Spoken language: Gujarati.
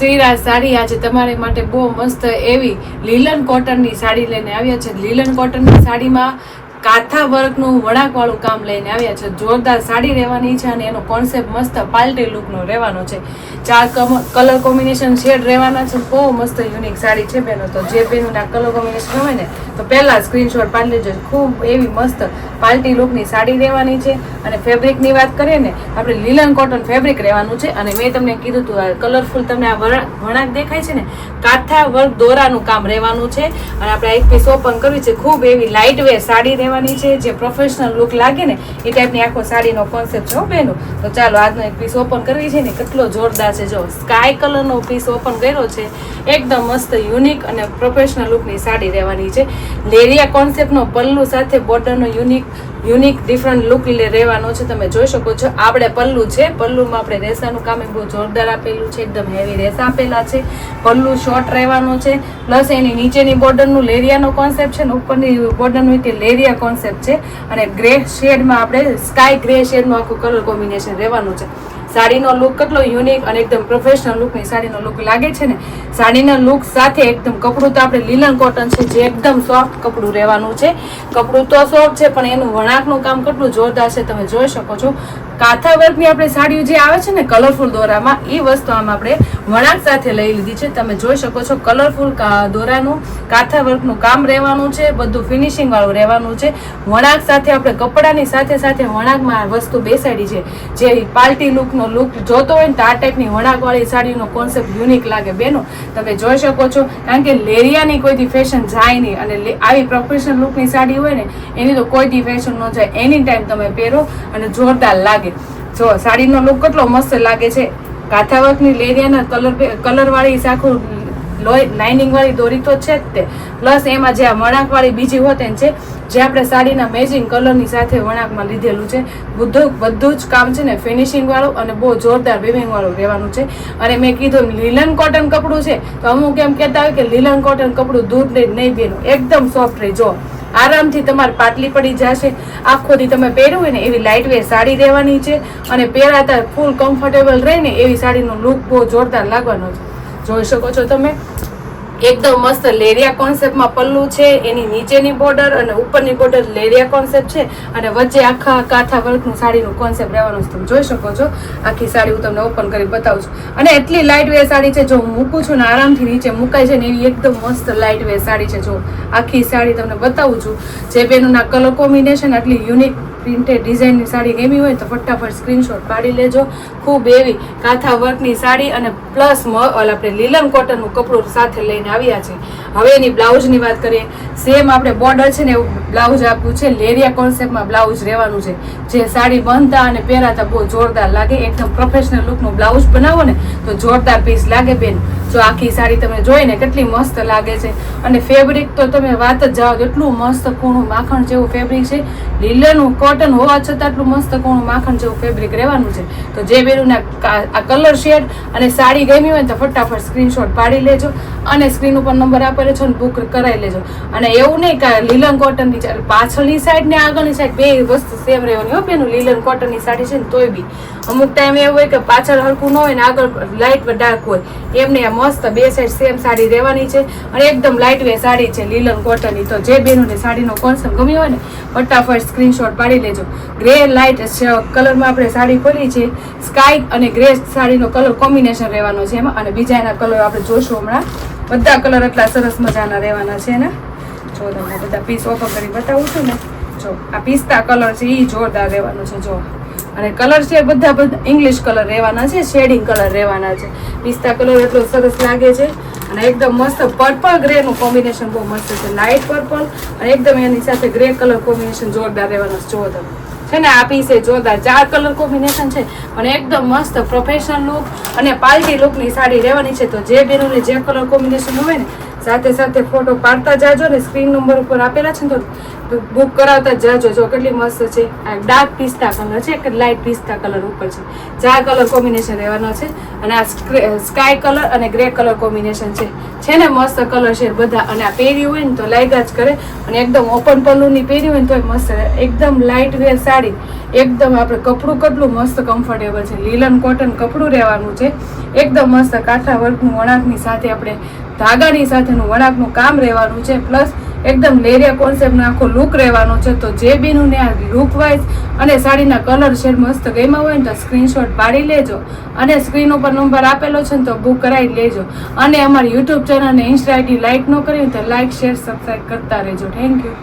શ્રીરાજ સાડી આજે તમારે માટે બહુ મસ્ત એવી લીલન કોટનની સાડી લઈને આવ્યા છે. લીલન કોટનની સાડીમાં કાથા વર્કનું વળાંકવાળું કામ લઈને આવ્યા છે. જોરદાર સાડી રહેવાની છે અને એનો કોન્સેપ્ટ મસ્ત પાલટી લુકનો રહેવાનો છે. ચાર કલર કોમ્બિનેશન શેડ રહેવાના છે. બહુ મસ્ત યુનિક સાડી છે બેનો. તો જે બેનના કલર કોમ્બિનેશન હોય ને, તો પહેલાં સ્ક્રીનશોટ પાડી લેજો. ખૂબ એવી મસ્ત પાલ્ટી લુકની સાડી રહેવાની છે અને ફેબ્રિકની વાત કરીએ ને, આપણે લીલન કોટન ફેબ્રિક રહેવાનું છે અને મેં તમને કીધું હતું આ કલરફુલ તમને આ વણાક દેખાય છે ને, કાથા વર્ક દોરાનું કામ રહેવાનું છે અને આપણે એક પીસ ઓપન કરવી છે, ખૂબ એવી લાઇટ વેર સાડી રહેવાની છે, જે પ્રોફેશનલ લુક લાગે ને, એ ટાઈપની આખો સાડીનો કોન્સેપ્ટ છે બેનો. તો ચાલો આજનો એક પીસ ઓપન કરવી છે ને, કેટલો જોરદાર છે, જો સ્કાય કલરનો પીસ ઓપન કર્યો છે, એકદમ મસ્ત યુનિક અને પ્રોફેશનલ લુકની સાડી રહેવાની છે. લેરિયા કોન્સેપ્ટનો પલ્લુ સાથે બોર્ડરનો યુનિક યુનિક ડિફરન્ટ લુક રહેવાનો છે. તમે જોઈ શકો છો, આપણે પલ્લુ છે. પલ્લુમાં આપણે રેસાનું કામ બહુ જોરદાર આપેલું છે. એકદમ હેવી રેસા આપેલા છે. પલ્લુ શોર્ટ રહેવાનો છે. પ્લસ એની નીચેની બોર્ડરનું લેરિયાનો કોન્સેપ્ટ છે ને ઉપરની બોર્ડરનું તે લેરિયા કોન્સેપ્ટ છે. અને ગ્રે શેડમાં આપણે સ્કાય ગ્રે શેડનું આખું કલર કોમ્બિનેશન રહેવાનું છે. સાડીનો લુક કેટલો યુનિક અને એકદમ પ્રોફેશનલ લુકની સાડીનો લુક લાગે છે ને, સાડીના લુક સાથે એકદમ કપડું તો આપણે લીલન કોટન છે જે એકદમ સોફ્ટ કપડું રહેવાનું છે. કપડું તો સોફ્ટ છે, પણ એનું વણાકનું કામ કેટલું જોરદાર છે તમે જોઈ શકો છો. કાથા વર્કની આપણે સાડીઓ જે આવે છે ને કલરફુલ દોરામાં, એ વસ્તુ આમ આપણે વણાક સાથે લઈ લીધી છે. તમે જોઈ શકો છો કલરફુલ દોરાનું, કાથા વર્કનું કામ રહેવાનું છે, બધું ફિનિશિંગ વાળું રહેવાનું છે. વણાક સાથે આપણે કપડાની સાથે સાથે વણાકમાં વસ્તુ બેસાડી છે. જે પાર્ટી લુકનો લુક જોતો હોય ને તો આ ટાઈપની વણાકવાળી સાડીનો કોન્સેપ્ટ યુનિક લાગે. બેનો, તમે જોઈ શકો છો, કારણ કે લેરિયાની કોઈથી ફેશન જાય નહીં અને આવી પ્રોફેશનલ લુકની સાડી હોય ને, એની તો કોઈથી ફેશન ન જાય. એની ટાઈમ તમે પહેરો અને જોરદાર લાગે. જો, સાડીનો લુક કેટલો મસ્ત લાગે છે. કાથા વર્કની લેરિયાના કલર કલરવાળી સાખું લોહી લાઇનિંગ વાળી દોરી તો છે જ તે. પ્લસ એમાં જે આ વણાક વાળી બીજી હોત ને છે, જે આપણે સાડીના મેચિંગ કલરની સાથે વણાકમાં લીધેલું છે, બધું બધું જ કામ છે ને ફિનિશિંગ વાળું અને બહુ જોરદાર વિવિંગ વાળું રહેવાનું છે. અને મેં કીધું લીલન કોટન કપડું છે, તો અમુક એમ કહેતા હોય કે લીલન કોટન કપડું દૂધ નહીં નહીં બેનું એકદમ સોફ્ટ રહી જો આરામથી તમારે પાટલી પડી જશે. આખો દી તમે પહેર્યું હોય ને એવી લાઇટ વેર સાડી રહેવાની છે અને પહેરાતા ફૂલ કમ્ફર્ટેબલ રહે ને એવી સાડીનો લુક બહુ જોરદાર લાગવાનો છે. જોઈ શકો છો તમે. એકદમ મસ્ત લેરિયા કોન્સેપ્ટમાં પલ્લું છે, એની નીચેની બોર્ડર અને ઉપરની બોર્ડર લેરિયા કોન્સેપ્ટ છે, અને વચ્ચે આખા કાથા વર્કનું સાડીનું કોન્સેપ્ટ રહેવાનું છે. તમે જોઈ શકો છો, આખી સાડી હું તમને ઓપન કરી બતાવું છું. અને એટલી લાઇટ વેર સાડી છે, જો હું મૂકું છું ને આરામથી નીચે મુકાય છે ને એવી એકદમ મસ્ત લાઇટ વેર સાડી છે, જો આખી સાડી તમને બતાવું છું. જે બેનુંના કલર કોમ્બિનેશન આટલી યુનિક પ્રિન્ટેડ ડિઝાઇનની સાડી ગમી હોય તો ફટાફટ સ્ક્રીનશોટ પાડી લેજો. ખૂબ એવી કાથા વર્કની સાડી અને પ્લસ આપણે લીલમ કોટનનું કપડું સાથે લઈને આવ્યા છે. હવે એની બ્લાઉઝની વાત કરીએ સેમ આપણે બોર્ડર છે ને એવું બ્લાઉઝ આપ્યું છે, લેરિયા કોન્સેપ્ટમાં બ્લાઉઝ રહેવાનું છે. જે સાડી બનતા અને પહેરાતા બહુ જોરદાર લાગે, એકદમ પ્રોફેશનલ લુકનું બ્લાઉઝ બનાવો ને તો જોરદાર પીસ લાગે બેન. જો આખી સાડી તમે જોઈ ને કેટલી મસ્ત લાગે છે. અને ફેબ્રિક તો તમે વાત જ જાઓ એટલું મસ્ત કૂણું માખણ જેવું ફેબ્રિક છે. લીલનનું કોટન હોવા છતાં એટલું મસ્ત કૂણું માખણ જેવું ફેબ્રિક રહેવાનું છે. તો જે બેરુના આ કલર શેડ અને સાડી ગમી હોય તો ફટાફટ સ્ક્રીનશોટ પાડી લેજો. અને સ્ક્રીન ઉપર નંબર આપેલો છે ને બુક કરાવી લેજો અને એવું નહીં કે લીલન કોટનની ચાલે પાછળની સાઈડ ને આગળની સાઈડ બે વસ્તુ સેમ રહેવાની હોય બેનું. લીલન કોટનની સાડી છે ને તોય બી. અમુક ટાઈમ એવું હોય કે પાછળ હરકું ન હોય ને આગળ લાઇટ ડાર્ક હોય. એમને મસ્ત બે સાઈડ સેમ સાડી રહેવાની છે. અને એકદમ લાઇટ વે સાડી છે લીલન કોટનની તો જે બેનોને સાડીનો કોન્સેપ્ટ ગમ્યો હોય ને, ફટાફટ સ્ક્રીનશોટ પાડી લેજો. ગ્રે લાઇટ કલરમાં આપણે સાડી ખોલી છે. સ્કાય અને ગ્રે સાડીનો કલર કોમ્બિનેશન રહેવાનો છે એમાં. અને બીજા એના કલર આપણે જોશું હમણાં. બધા કલર એટલા સરસ મજાના રહેવાના છે ને? જો તમને બધા પીસ ઓપન કરી બતાવું છું ને, જો, આ પિસ્તા કલર છે એ જોરદાર રહેવાનો છે, જો. અને કલર છે, બધા બધા ઇંગ્લિશ કલર રહેવાના છે શેડિંગ કલર રહેવાના છે. પિસ્તા કલર એટલો સરસ લાગે છે અને એકદમ મસ્ત પર્પલ ગ્રેનું કોમ્બિનેશન બહુ મસ્ત છે. લાઇટ પર્પલ અને એકદમ એની સાથે ગ્રે કલર કોમ્બિનેશન જોરદાર રહેવાનું છે. જો તમે છે ને, આ છે જોતા ચાર કલર કોમ્બિનેશન છે અને એકદમ મસ્ત પ્રોફેશનલ લુક અને પાર્ટી લુકની સાડી રહેવાની છે. તો જે બેનોને જે કલર કોમ્બિનેશન હોય ને સાથે સાથે ફોટો પાડતા જાજો ને સ્ક્રીન નંબર ઉપર આપેલા છે ને તો બુક કરાવતા જાજો. જો કેટલી મસ્ત છે. આ ડાર્ક પિસ્તા કલર છે કે લાઇટ પિસ્તા કલર ઉપર છે. ચાર કલર કોમ્બિનેશન રહેવાનો છે અને આ સ્કાય કલર અને ગ્રે કલર કોમ્બિનેશન છે. છે ને મસ્ત કલર છે બધા. અને આ પહેરી હોય ને તો લાગ્યા જ કરે. અને એકદમ ઓપન પલ્લુની પહેરી હોય ને તોય મસ્ત એકદમ લાઇટ વેર સાડી. એકદમ આપણે કપડું કેટલું મસ્ત કમ્ફર્ટેબલ છે. લીલન કોટન કપડું રહેવાનું છે. એકદમ મસ્ત કાંઠા વર્કનું વણાકની સાથે આપણે ધાગાની સાથેનું વણાકનું કામ રહેવાનું છે પ્લસ એકદમ લેરિયા કોન્સેપ્ટનો આખો લુક રહેવાનો છે, તો જે બીનું ને આ લુક વાઇઝ અને સાડીના કલર શેડ મસ્ત ગમ્યા હોય ને તો સ્ક્રીનશોટ પાડી લેજો અને સ્ક્રીન ઉપર નંબર આપેલો છે ને તો બુક કરાવી લેજો. અને અમારી યુટ્યુબ ચેનલ અને ઇન્સ્ટા આઈડી લાઇક ન કરી તો લાઇક શેર સબસ્ક્રાઈબ કરતા રહેજો. Thank you